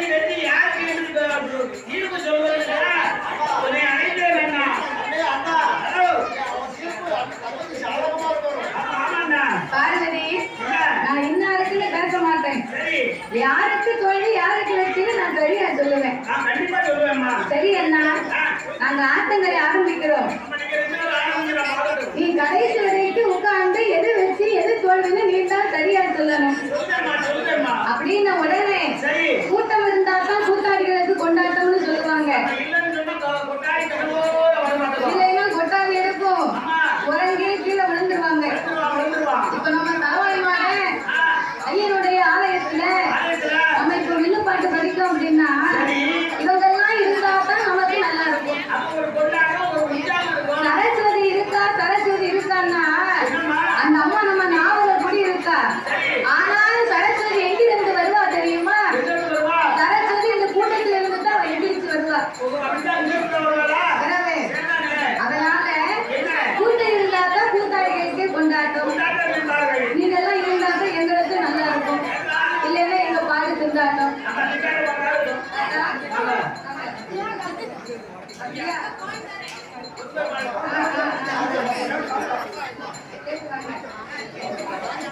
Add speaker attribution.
Speaker 1: கட்டி கட்டி யாருக்கு ஈடுபட்டு
Speaker 2: நான் இன்னாருக்குன்னு பேச மாட்டேன். யாருக்கு தோல்வி யாருக்கு வெற்றின்னு நான் சரியா சொல்லுவேன். சரி அண்ணா நாங்க ஆட்டங்களை ஆரம்பிக்கிறோம். நீ கடைசி வரைக்கும் உட்கார்ந்து எது வெற்றி எது தோல்வின்னு நீ தான் சரியா சொல்லணும். Thank you.